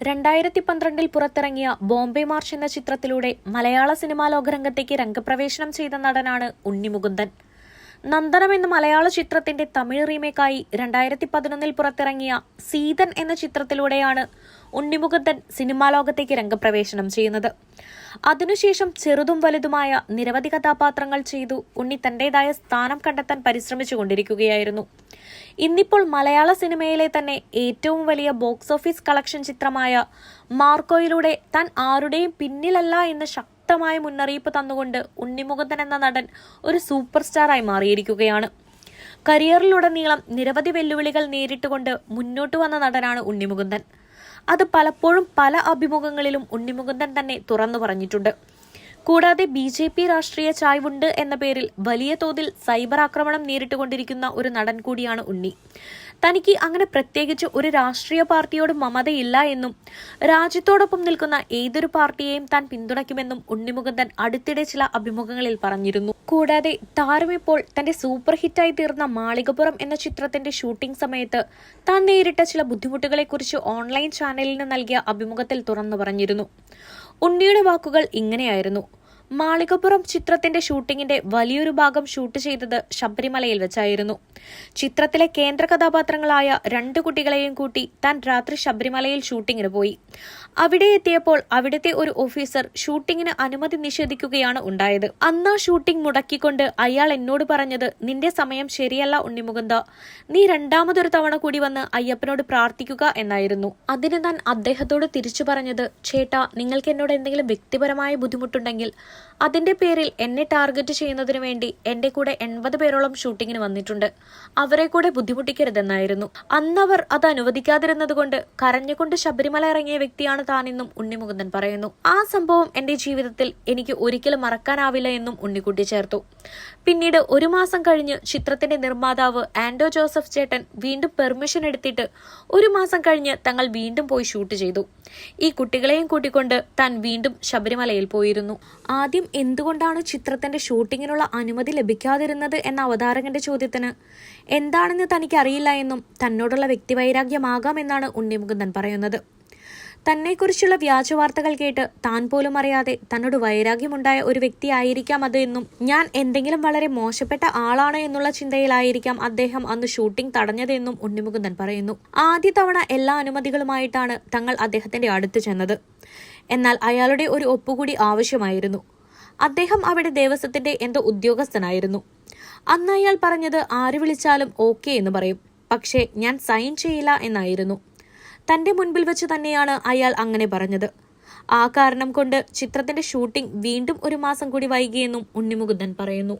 രണ്ടായിരത്തി പന്ത്രണ്ടിൽ പുറത്തിറങ്ങിയ ബോംബെ മാർച്ച് എന്ന ചിത്രത്തിലൂടെ മലയാള സിനിമാ ലോകരംഗത്തേക്ക് രംഗപ്രവേശനം ചെയ്ത നടനാണ് ഉണ്ണിമുകുന്ദൻ നന്ദനം എന്ന മലയാള ചിത്രത്തിന്റെ തമിഴ് റീമേക്കായി രണ്ടായിരത്തി പതിനൊന്നിൽ പുറത്തിറങ്ങിയ സീതൻ എന്ന ചിത്രത്തിലൂടെയാണ് ഉണ്ണിമുകുന്ദൻ സിനിമാ ലോകത്തേക്ക് രംഗപ്രവേശനം ചെയ്യുന്നത്. അതിനുശേഷം ചെറുതും വലുതുമായ നിരവധി കഥാപാത്രങ്ങൾ ചെയ്തു ഉണ്ണി തന്റേതായ സ്ഥാനം കണ്ടെത്താൻ പരിശ്രമിച്ചുകൊണ്ടിരിക്കുകയായിരുന്നു. ഇന്നിപ്പോൾ മലയാള സിനിമയിലെ തന്നെ ഏറ്റവും വലിയ ബോക്സ് ഓഫീസ് കളക്ഷൻ ചിത്രമായ മാർക്കോയിലൂടെ താൻ ആരുടെയും പിന്നിലല്ല എന്ന് ശക്തമായ മുന്നറിയിപ്പ് തന്നുകൊണ്ട് ഉണ്ണിമുകുന്ദൻ എന്ന നടൻ ഒരു സൂപ്പർ സ്റ്റാറായി മാറിയിരിക്കുകയാണ്. കരിയറിലുടനീളം നിരവധി വെല്ലുവിളികൾ നേരിട്ടുകൊണ്ട് മുന്നോട്ട് വന്ന നടനാണ് ഉണ്ണിമുകുന്ദൻ. അത് പലപ്പോഴും പല അഭിമുഖങ്ങളിലും ഉണ്ണിമുകുന്ദൻ തന്നെ തുറന്നു പറഞ്ഞിട്ടുണ്ട്. കൂടാതെ ബി ജെ പി രാഷ്ട്രീയ ചായ്വുണ്ട് എന്ന പേരിൽ വലിയ തോതിൽ സൈബർ ആക്രമണം നേരിട്ടുകൊണ്ടിരിക്കുന്ന ഒരു നടൻ കൂടിയാണ് ഉണ്ണി. തനിക്ക് അങ്ങനെ പ്രത്യേകിച്ച് ഒരു രാഷ്ട്രീയ പാർട്ടിയോട് മമതയില്ല എന്നും രാജ്യത്തോടൊപ്പം നിൽക്കുന്ന ഏതൊരു പാർട്ടിയെയും താൻ പിന്തുണയ്ക്കുമെന്നും ഉണ്ണിമുകുന്ദൻ അടുത്തിടെ ചില അഭിമുഖങ്ങളിൽ പറഞ്ഞിരുന്നു. കൂടാതെ താരം ഇപ്പോൾ തന്റെ സൂപ്പർ ഹിറ്റായി തീർന്ന മാളികപുറം എന്ന ചിത്രത്തിന്റെ ഷൂട്ടിംഗ് സമയത്ത് താൻ നേരിട്ട ചില ബുദ്ധിമുട്ടുകളെക്കുറിച്ച് ഓൺലൈൻ ചാനലിന് നൽകിയ അഭിമുഖത്തിൽ തുറന്നു പറഞ്ഞിരുന്നു. ഉണ്ണിയുടെ വാക്കുകൾ ഇങ്ങനെയായിരുന്നു. മാളികപ്പുറം ചിത്രത്തിന്റെ ഷൂട്ടിങ്ങിന്റെ വലിയൊരു ഭാഗം ഷൂട്ട് ചെയ്തത് ശബരിമലയിൽ വെച്ചായിരുന്നു. ചിത്രത്തിലെ കേന്ദ്ര കഥാപാത്രങ്ങളായ രണ്ട് കുട്ടികളെയും കൂട്ടി താൻ രാത്രി ശബരിമലയിൽ ഷൂട്ടിങ്ങിന് പോയി. അവിടെ എത്തിയപ്പോൾ അവിടുത്തെ ഒരു ഓഫീസർ ഷൂട്ടിങ്ങിന് അനുമതി നിഷേധിക്കുകയാണ് ഉണ്ടായത്. അന്നാ ഷൂട്ടിംഗ് മുടക്കിക്കൊണ്ട് അയാൾ എന്നോട് പറഞ്ഞത് നിന്റെ സമയം ശരിയല്ല ഉണ്ണിമുകുന്ദ. നീ രണ്ടാമതൊരു തവണ കൂടി വന്ന് അയ്യപ്പനോട് പ്രാർത്ഥിക്കുക എന്നായിരുന്നു. അതിന് താൻ അദ്ദേഹത്തോട് തിരിച്ചു പറഞ്ഞത് ചേട്ടാ നിങ്ങൾക്ക് എന്നോട് എന്തെങ്കിലും വ്യക്തിപരമായ ബുദ്ധിമുട്ടുണ്ടെങ്കിൽ അതിന്റെ പേരിൽ എന്നെ ടാർഗറ്റ് ചെയ്യുന്നതിനു വേണ്ടി എന്റെ കൂടെ എൺപത് പേരോളം ഷൂട്ടിങ്ങിന് വന്നിട്ടുണ്ട്. അവരെ കൂടെ ബുദ്ധിമുട്ടിക്കരുതെന്നായിരുന്നു. അന്നവർ അത് അനുവദിക്കാതിരുന്നതുകൊണ്ട് കരഞ്ഞുകൊണ്ട് ശബരിമല ഇറങ്ങിയ വ്യക്തിയാണ് താനെന്നും ഉണ്ണിമുകുന്ദൻ പറയുന്നു. ആ സംഭവം എന്റെ ജീവിതത്തിൽ എനിക്ക് ഒരിക്കലും മറക്കാനാവില്ല എന്നും ഉണ്ണിക്കുട്ടി ചേർത്തു. പിന്നീട് ഒരു മാസം കഴിഞ്ഞ് ചിത്രത്തിന്റെ നിർമ്മാതാവ് ആൻഡോ ജോസഫ് ചേട്ടൻ വീണ്ടും പെർമിഷൻ എടുത്തിട്ട് ഒരു മാസം കഴിഞ്ഞ് തങ്ങൾ വീണ്ടും പോയി ഷൂട്ട് ചെയ്തു. ഈ കുട്ടികളെയും കൂട്ടിക്കൊണ്ട് താൻ വീണ്ടും ശബരിമലയിൽ പോയിരുന്നു. ആദ്യം എന്തുകൊണ്ടാണ് ചിത്രത്തിന്റെ ഷൂട്ടിങ്ങിനുള്ള അനുമതി ലഭിക്കാതിരുന്നത് എന്ന അവതാരകന്റെ ചോദ്യത്തിന്? എന്താണെന്ന് തനിക്ക് അറിയില്ല എന്നും തന്നോടുള്ള വ്യക്തിവൈരാഗ്യമാകാം എന്നാണ് ഉണ്ണിമുകുന്ദൻ പറയുന്നത്. തന്നെക്കുറിച്ചുള്ള വ്യാജ വാർത്തകൾ കേട്ട് താൻ പോലും അറിയാതെ തന്നോട് വൈരാഗ്യമുണ്ടായ ഒരു വ്യക്തിയായിരിക്കാം അത് എന്നും ഞാൻ എന്തെങ്കിലും വളരെ മോശപ്പെട്ട ആളാണ് എന്നുള്ള ചിന്തയിലായിരിക്കാം അദ്ദേഹം അന്ന് ഷൂട്ടിംഗ് തടഞ്ഞതെന്നും ഉണ്ണിമുകുന്ദൻ പറയുന്നു. ആദ്യ തവണ എല്ലാ അനുമതികളുമായിട്ടാണ് തങ്ങൾ അദ്ദേഹത്തിന്റെ അടുത്ത് ചെന്നത്. എന്നാൽ അയാളുടെ ഒരു ഒപ്പുകൂടി ആവശ്യമായിരുന്നു. അദ്ദേഹം അവിടെ ദേവസ്വത്തിന്റെ എന്തോ ഉദ്യോഗസ്ഥനായിരുന്നു. അന്ന് അയാൾ പറഞ്ഞത് ആര് വിളിച്ചാലും ഓക്കെ എന്ന് പറയും. പക്ഷേ ഞാൻ സൈൻ ചെയ്യില്ല എന്നായിരുന്നു. തന്റെ മുൻപിൽ വെച്ച് തന്നെയാണ് അയാൾ അങ്ങനെ പറഞ്ഞത്. ആ കാരണം കൊണ്ട് ചിത്രത്തിന്റെ ഷൂട്ടിംഗ് വീണ്ടും ഒരു മാസം കൂടി വൈകിയെന്നും ഉണ്ണിമുകുന്ദൻ പറയുന്നു.